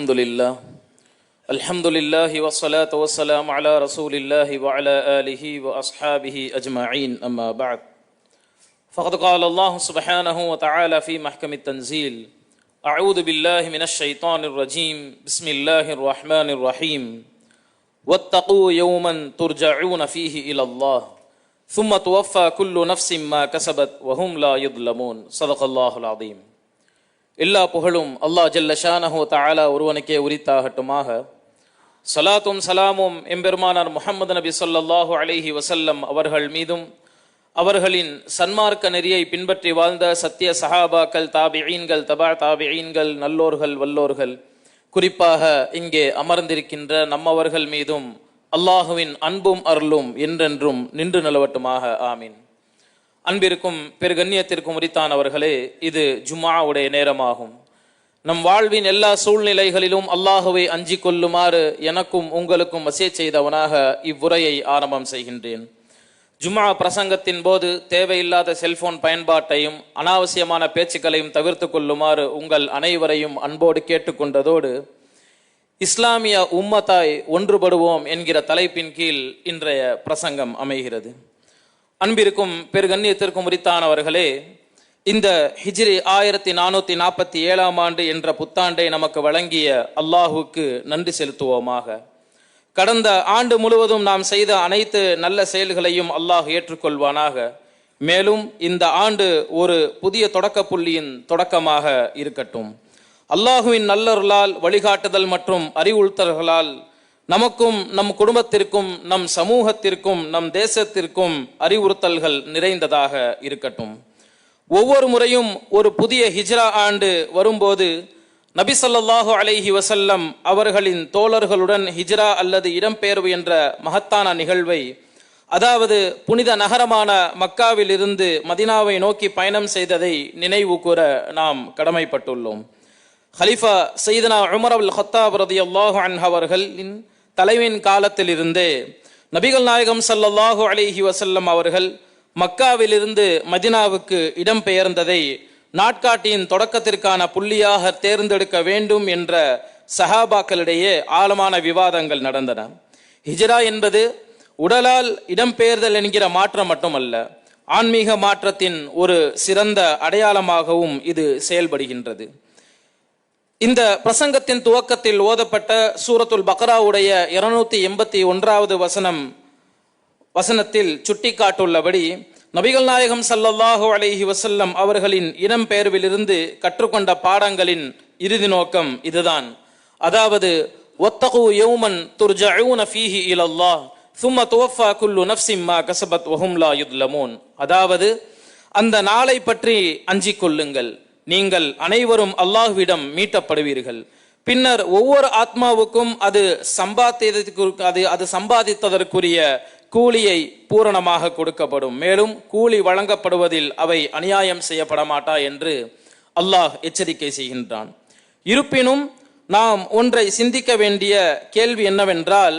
الحمد لله الحمد لله والصلاة والسلام على رسول الله وعلى آله وأصحابه أجمعين. أما بعد فقد قال الله سبحانه وتعالى في محكم التنزيل أعوذ بالله من الشيطان الرجيم بسم الله الرحمن الرحيم. واتقوا يوما ترجعون فيه إلى الله ثم توفى كل نفس ما كسبت وهم لا يظلمون. صدق الله العظيم. எல்லா புகழும் அல்லாஹ் ஜல்ல ஷானஹோ தாலா ஒருவனுக்கே உரித்தாகட்டுமாக. சலாத்தும் சலாமும் எம்பெருமானார் முஹம்மது நபி சொல்லாஹு அலைஹி வசல்லம் அவர்கள் மீதும் அவர்களின் சன்மார்க்க நெறியை பின்பற்றி வாழ்ந்த சத்திய சஹாபாக்கள் தாபிஈன்கள் தபா தாபிஈன்கள் நல்லோர்கள் வல்லோர்கள் குறிப்பாக இங்கே அமர்ந்திருக்கின்ற நம்மவர்கள் மீதும் அல்லாஹுவின் அன்பும் அருளும் என்றென்றும் நின்று நிலவட்டுமாக. ஆமீன். அன்பிற்கும் பெருகண்ணியத்திற்கும் உரித்தானவர்களே இது ஜுமாவுடைய நேரமாகும். நம் வாழ்வின் எல்லா சூழ்நிலைகளிலும் அல்லாஹுவை அஞ்சி கொள்ளுமாறு எனக்கும் உங்களுக்கும் வசிய செய்தவனாக இவ்வுரையை ஆரம்பம் செய்கின்றேன். ஜுமா பிரசங்கத்தின் போது தேவையில்லாத செல்போன் பயன்பாட்டையும் அனாவசியமான பேச்சுக்களையும் தவிர்த்து கொள்ளுமாறு உங்கள் அனைவரையும் அன்போடு கேட்டுக்கொண்டதோடு இஸ்லாமிய உம்மத்தாய் ஒன்றுபடுவோம் என்கிற தலைப்பின் கீழ் இன்றைய பிரசங்கம் அமைகிறது. அன்பிற்கும் பெருகண்ணியத்திற்கும் உரித்தானவர்களே இந்த ஹிஜ்ரி ஆயிரத்தி நானூத்தி நாற்பத்தி ஏழாம் ஆண்டு என்ற புத்தாண்டை நமக்கு வழங்கிய அல்லாஹுக்கு நன்றி செலுத்துவோமாக. கடந்த ஆண்டு முழுவதும் நாம் செய்த அனைத்து நல்ல செயல்களையும் அல்லாஹ் ஏற்றுக்கொள்வானாக. மேலும் இந்த ஆண்டு ஒரு புதிய தொடக்க புள்ளியின் தொடக்கமாக இருக்கட்டும். அல்லாஹுவின் நல்லருளால் வழிகாட்டுதல் மற்றும் அறிவுறுத்தல்களால் நமக்கும் நம் குடும்பத்திற்கும் நம் சமூகத்திற்கும் நம் தேசத்திற்கும் அறிவுறுத்தல்கள் நிறைந்ததாக இருக்கட்டும். ஒவ்வொரு முறையும் ஒரு புதிய ஹிஜ்ரா ஆண்டு வரும்போது நபிசல்லாஹு அலைஹி வசல்லம் அவர்களின் தோழர்களுடன் ஹிஜ்ரா அல்லது இடம்பெயர்வு என்ற மகத்தான நிகழ்வை அதாவது புனித நகரமான மக்காவில் இருந்து மதினாவை நோக்கி பயணம் செய்ததை நினைவு கூற நாம் கடமைப்பட்டுள்ளோம். ஹலிஃபா சைதனா உமர் அல் ஹத்தாப் ரதியல்லாஹு அன்ஹு அவர்களின் தலைவின் காலத்திலிருந்தே நபிகள் நாயகம் சல்லல்லாஹு அலிஹி வசல்லம் அவர்கள் மக்காவிலிருந்து மதினாவுக்கு இடம்பெயர்ந்ததை நாட்காட்டியின் தொடக்கத்திற்கான புள்ளியாக தேர்ந்தெடுக்க வேண்டும் என்ற சஹாபாக்களிடையே ஆழமான விவாதங்கள் நடந்தன. ஹிஜ்ரா என்பது உடலால் இடம்பெயர்தல் என்கிற மாற்றம் மட்டுமல்ல ஆன்மீக மாற்றத்தின் ஒரு சிறந்த அடையாளமாகவும் இது செயல்படுகின்றது. இந்த பிரசங்கத்தின் துவக்கத்தில் ஓதப்பட்ட சூரத்துல் பக்ராவுடைய இருநூத்தி எண்பத்தி ஒன்றாவது வசனம் வசனத்தில் சுட்டிக்காட்டுள்ளபடி நபிகள் நாயகம் சல்லல்லாஹு அலைஹி வசல்லம் அவர்களின் இடம்பெயர்விலிருந்து கற்றுக்கொண்ட பாடங்களின் இறுதி நோக்கம் இதுதான். அதாவது ஒத்தகு யௌமன் துர்ஜூன ஃபீஹி இலல்லா சும்ம துவஃபா குல்லு நஃப்சிம்மா கசபத் கஸபத் யுத்லமோன். அதாவது அந்த நாளை பற்றி அஞ்சிக் கொள்ளுங்கள். நீங்கள் அனைவரும் அல்லாஹ்விடம் மீட்டப்படுவீர்கள். பின்னர் ஒவ்வொரு ஆத்மாவுக்கும் அது சம்பாத்தியதற்கு அது அது சம்பாதித்ததற்குரிய கூலியை பூரணமாக கொடுக்கப்படும். மேலும் கூலி வழங்கப்படுவதில் அவை அநியாயம் செய்யப்பட மாட்டா என்று அல்லாஹ் எச்சரிக்கை செய்கின்றான். இருப்பினும் நாம் ஒன்றை சிந்திக்க வேண்டிய கேள்வி என்னவென்றால்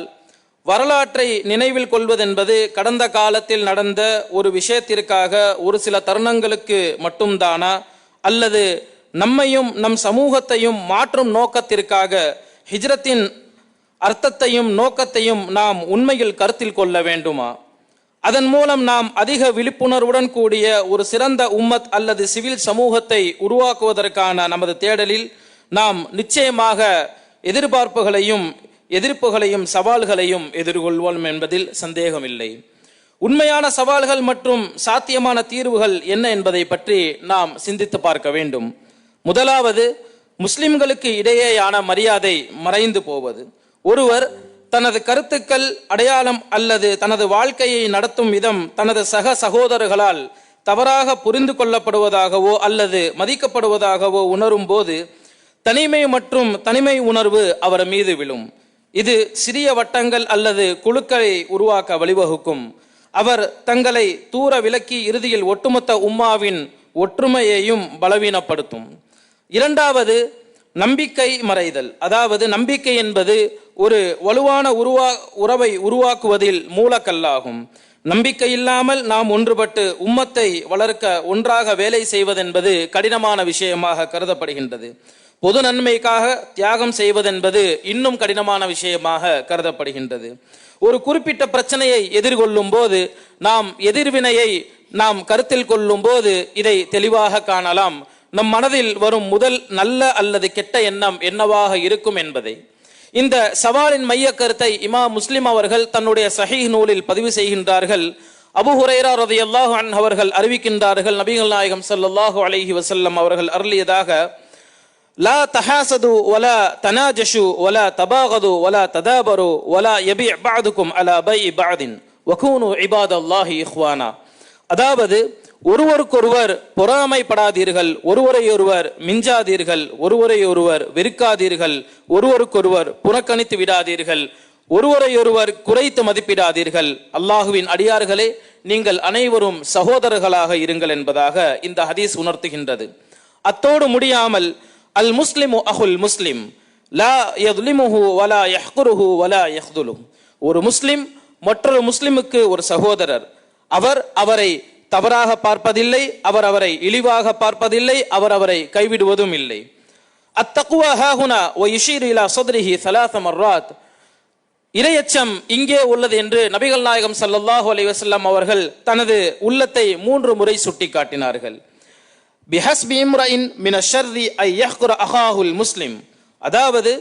வரலாற்றை நினைவில் கொள்வதென்பது கடந்த காலத்தில் நடந்த ஒரு விஷயத்திற்காக ஒரு சில தருணங்களுக்கு மட்டும்தானா? அல்லது நம்மையும் நம் சமூகத்தையும் மாற்றும் நோக்கத்திற்காக ஹிஜ்ரத்தின் அர்த்தத்தையும் நோக்கத்தையும் நாம் உண்மையில் கருத்தில் கொள்ள வேண்டுமா? அதன் மூலம் நாம் அதிக விழிப்புணர்வுடன் கூடிய ஒரு சிறந்த உம்மத் அல்லது சிவில் சமூகத்தை உருவாக்குவதற்கான நமது தேடலில் நாம் நிச்சயமாக எதிர்பார்ப்புகளையும் எதிர்ப்புகளையும் சவால்களையும் எதிர்கொள்வோம் என்பதில் சந்தேகமில்லை. உண்மையான சவால்கள் மற்றும் சாத்தியமான தீர்வுகள் என்ன என்பதை பற்றி நாம் சிந்தித்து பார்க்க வேண்டும். முதலாவது முஸ்லிம்களுக்கு இடையேயான மரியாதை மறைந்து போவது. ஒருவர் தனது கருத்துக்கள் அடையாளம் அல்லது தனது வாழ்க்கையை நடத்தும் விதம் தனது சக சகோதரர்களால் தவறாக புரிந்து கொள்ளப்படுவதாகவோ அல்லது மதிக்கப்படுவதாகவோ உணரும் போது தனிமை மற்றும் தனிமை உணர்வு அவர் மீது விழும். இது சிறிய வட்டங்கள் அல்லது குழுக்களை உருவாக்க வழிவகுக்கும். அவர் தங்களை தூர விலக்கி இறுதியில் ஒட்டுமொத்த உம்மாவின் ஒற்றுமையையும் பலவீனப்படுத்தும். இரண்டாவது நம்பிக்கை மறைதல். அதாவது நம்பிக்கை என்பது ஒரு வலுவான உருவா உறவை உருவாக்குவதில் மூலக்கல்லாகும். நம்பிக்கை இல்லாமல் நாம் ஒன்றுபட்டு உம்மத்தை வளர்க்க ஒன்றாக வேலை செய்வதென்பது கடினமான விஷயமாக கருதப்படுகின்றது. பொது நன்மைக்காக தியாகம் செய்வதென்பது இன்னும் கடினமான விஷயமாக கருதப்படுகின்றது. ஒரு குறிப்பிட்ட பிரச்சனையை எதிர்கொள்ளும் போது நாம் எதிர்வினையை நாம் கருத்தில் கொள்ளும் போது இதை தெளிவாக காணலாம். நம் மனதில் வரும் முதல் நல்ல அல்லது கெட்ட எண்ணம் என்னவாக இருக்கும் என்பதை. இந்த சவாலின் மைய கருத்தை இமா முஸ்லிம் அவர்கள் தன்னுடைய சஹீஹ் நூலில் பதிவு செய்கின்றார்கள். அபு ஹுரைரா ரதையல்லாஹு அன் அவர்கள் அறிவிக்கின்றார்கள். நபிகள் நாயகம் சல்லாஹூ அலஹி வசல்லம் அவர்கள் அருளியதாக லா தஹாசது ஒலா தனாஜஷு ஒலா தபாகது ஒலா ததாபரு ஒலா எபி பாதுக்கும் அலா பை பாதின் வகூனு இபாதல்லாஹி இஹ்வானா அதாவது ஒருவருக்கொருவர் பொறாமைப்படாதீர்கள். ஒருவரையொருவர் மிஞ்சாதீர்கள். ஒருவரையொருவர் வெறுக்காதீர்கள். ஒருவருக்கொருவர் புறக்கணித்து விடாதீர்கள். ஒருவரையொருவர் குறைத்து மதிப்பிடாதீர்கள். அல்லாஹுவின் அடியார்களே நீங்கள் அனைவரும் சகோதரர்களாக இருங்கள் என்பதாக இந்த ஹதீஸ் உணர்த்துகின்றது. அத்தோடு முடியாமல் அல் முஸ்லிமு அஹுல் முஸ்லிம். லா யதுலிமுஹு வலா யஹ்குருஹு வலா யஹ்துலுஹு. ஒரு முஸ்லிம் மற்றொரு முஸ்லிமுக்கு ஒரு சகோதரர். அவர் அவரை தவறாக பார்ப்பதில்லை அவர் அவரை இழிவாக பார்ப்பதில்லை அவர் அவரை கைவிடுவதும் இல்லை. அத்தக்குவா ஹாஹுனா ஒ யுஷீர் இலா சதுரிஹி சலாச மர்ராத். இரையச்சம் இங்கே உள்ளது என்று நபிகள் நாயகம் சல்லாஹூ அலி வசல்லாம் அவர்கள் தனது உள்ளத்தை மூன்று முறை சுட்டிக்காட்டினார்கள். பிஹஸ்பி இம்ரஇன் மின ஷர்ரி ஐ யஹ்குர அஹாஹுல் முஸ்லிம் அதாவது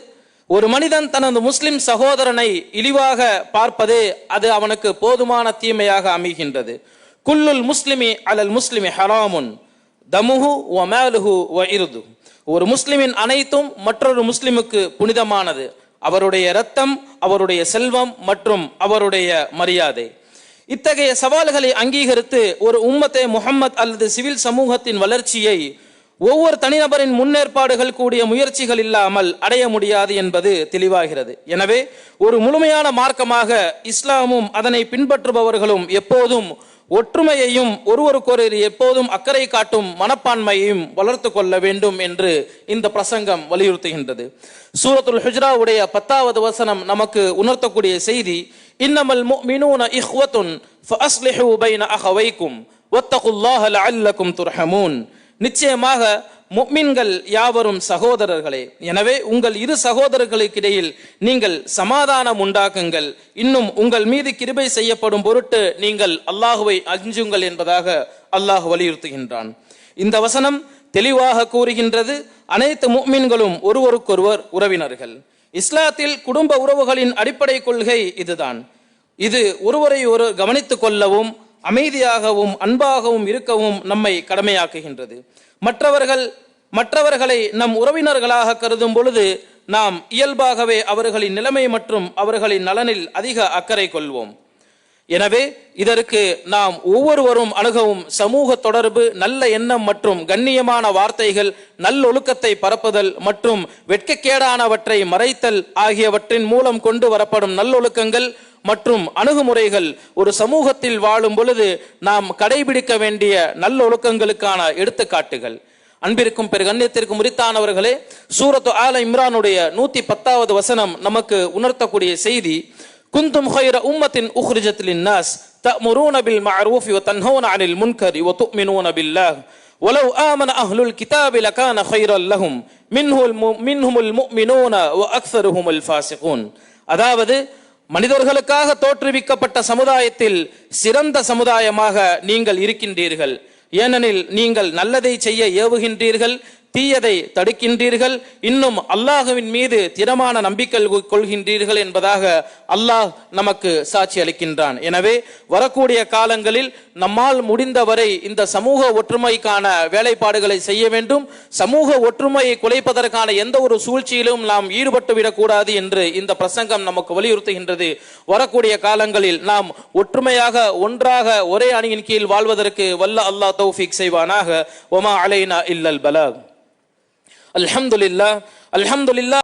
ஒரு மனிதன் தனது முஸ்லிம் சகோதரனை இழிவாக பார்ப்பதே அது அவனுக்கு போதுமான தீமையாக அமைகின்றது. குல்லுல் முஸ்லிமி அலல் முஸ்லிமி ஹராமுன் தமுஹு வ மேலுஹு வ இருது. ஒரு முஸ்லிமின் அனைத்தும் மற்றொரு முஸ்லிமுக்கு புனிதமானது. அவருடைய இரத்தம் அவருடைய செல்வம் மற்றும் அவருடைய மரியாதை. இத்தகைய சவால்களை அங்கீகரித்து ஒரு உம்மத்தே முகம்மத் அல்லது சிவில் சமூகத்தின் வளர்ச்சியை ஒவ்வொரு தனிநபரின் முன்னேற்பாடுகள் கூடிய முயற்சிகள் இல்லாமல் அடைய முடியாது என்பது தெளிவாகிறது. எனவே ஒரு முழுமையான மார்க்கமாக இஸ்லாமும் அதனை பின்பற்றுபவர்களும் எப்போதும் ஒற்றுமையையும் ஒருவருக்கொரு எப்போதும் அக்கறை காட்டும் மனப்பான்மையையும் வளர்த்து கொள்ள வேண்டும் என்று இந்த பிரசங்கம் வலியுறுத்துகின்றது. சூரத்துல் ஹுஜ்ராவுடைய பத்தாவது வசனம் நமக்கு உணர்த்தக்கூடிய செய்தி இன்னமல் முஃமினூன இஹ்வத்துன் ஃபஅஸ்லிஹு பைன அஹவைக்கும் வத்தகுல்லாஹ லஅல்லக்கும் துர்ஹமூன் நிச்சயமாக முக்மின்கள் யாவரும் சகோதரர்களே. எனவே உங்கள் இரு சகோதரர்களுக்கிடையில் நீங்கள் சமாதானம் உண்டாக்குங்கள். இன்னும் உங்கள் மீது கிருபை செய்யப்படும் பொருட்டு நீங்கள் அல்லாஹுவை அஞ்சுங்கள் என்பதாக அல்லாஹ் வலியுறுத்துகின்றான். இந்த வசனம் தெளிவாக கூறுகின்றது அனைத்து முக்மின்களும் ஒருவருக்கொருவர் உறவினர்கள். இஸ்லாத்தில் குடும்ப உறவுகளின் அடிப்படை கொள்கை இதுதான். இது ஒருவரை ஒரு கவனித்துக் கொள்ளவும் அமைதியாகவும் அன்பாகவும் இருக்கவும் நம்மை கடமையாக்குகின்றது. மற்றவர்கள் மற்றவர்களை நம் உறவினர்களாக கருதும் பொழுது நாம் இயல்பாகவே அவர்களின் நிலைமை மற்றும் அவர்களின் நலனில் அதிக அக்கறை கொள்வோம். எனவே இதற்கு நாம் ஒவ்வொருவரும் அணுகவும் சமூக தொடர்பு நல்ல எண்ணம் மற்றும் கண்ணியமான வார்த்தைகள் நல்லொழுக்கத்தை பரப்புதல் மற்றும் வெட்கக்கேடானவற்றை மறைத்தல் ஆகியவற்றின் மூலம் கொண்டு வரப்படும் நல்லொழுக்கங்கள் மற்றும் அணுகுமுறைகள் ஒரு சமூகத்தில் வாழும் பொழுது நாம் கடைபிடிக்க வேண்டிய நல்லொழுக்கங்களுக்கான எடுத்துக்காட்டுகள். அன்பிற்கும் பெரு கண்ணியத்திற்கும் உரித்தானவர்களே சூரத்து ஆல இம்ரானுடைய நூத்தி பத்தாவது வசனம் நமக்கு உணர்த்தக்கூடிய செய்தி குந்தும் خير أمة أخرجت للناس تأمرون بالمعروف وتنهون عن المنكر وتؤمنون بالله ولو آمن أهل الكتاب لكان خيرا لهم منه الم... منهم المؤمنون وأكثرهم الفاسقون அதாவது மனிதர்களுக்காக தோற்றுவிக்கப்பட்ட சமுதாயத்தில் சிறந்த சமுதாயமாக நீங்கள் இருக்கின்றீர்கள் ஏனெனில் நீங்கள் நல்லதை செய்ய ஏவுகின்றீர்கள் தீயதை தடுக்கின்றீர்கள். இன்னும் அல்லாஹுவின் மீது திடமான நம்பிக்கை கொள்கின்றீர்கள் என்பதாக அல்லாஹ் நமக்கு சாட்சி அளிக்கின்றான். எனவே வரக்கூடிய காலங்களில் நம்மால் முடிந்தவரை இந்த சமூக ஒற்றுமைக்கான வேலைப்பாடுகளை செய்ய வேண்டும். சமூக ஒற்றுமையை குலைப்பதற்கான எந்த ஒரு சூழ்ச்சியிலும் நாம் ஈடுபட்டு விடக்கூடாது என்று இந்த பிரசங்கம் நமக்கு வலியுறுத்துகின்றது. வரக்கூடிய காலங்களில் நாம் ஒற்றுமையாக ஒன்றாக ஒரே அணியின் கீழ் வாழ்வதற்கு வல்ல அல்லாஹ் தௌஃபிக் செய்வானாக. ஒமா அலைனா இல்லல் பலாக். الحمد لله. الحمد لله.